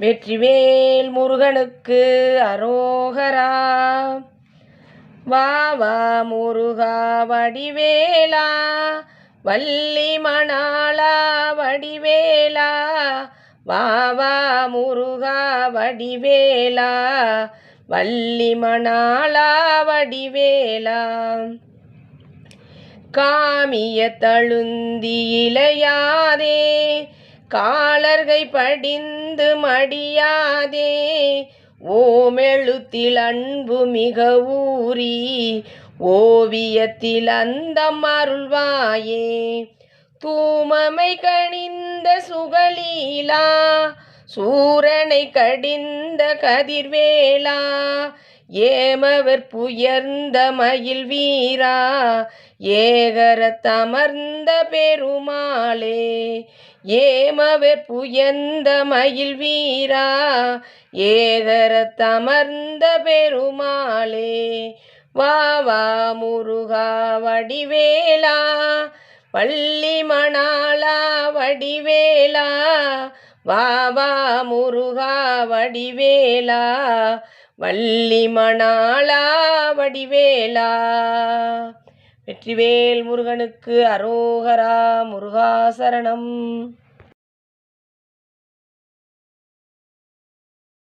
வெற்றிவேல் முருகனுக்கு அரோகரா. வா வா முருகா வடிவேலா. வள்ளி மணாளா வடிவேலா. வா வா முருகா வடிவேலா. வள்ளி மணாளா வடிவேலா. காமிய தழுந்தி இளையாதே. காலர்கை படிந்து மடியாதே ஓமெழுத்தில் அன்பு மிக ஊறி ஓவியத்தில் அந்த அருள்வாயே. தூமமை கணிந்த சுகலீலா சூரனை கடிந்த கதிர்வேலா ஏமவர் புயர்ந்த மயில் வீரா ஏகரத்தமர்ந்த பெருமாளே. ஏமவர் புயர்ந்த மயில் வீரா ஏகரத்தமர்ந்த பெருமாளே. வா வா முருகா வடிவேலா பள்ளி மணாலா வடிவேலா வா வா முருகா வடிவேலா வள்ளி மணாளா வடிவேலா. வெற்றிவேல் முருகனுக்கு அரோகரா முருகாசரணம்.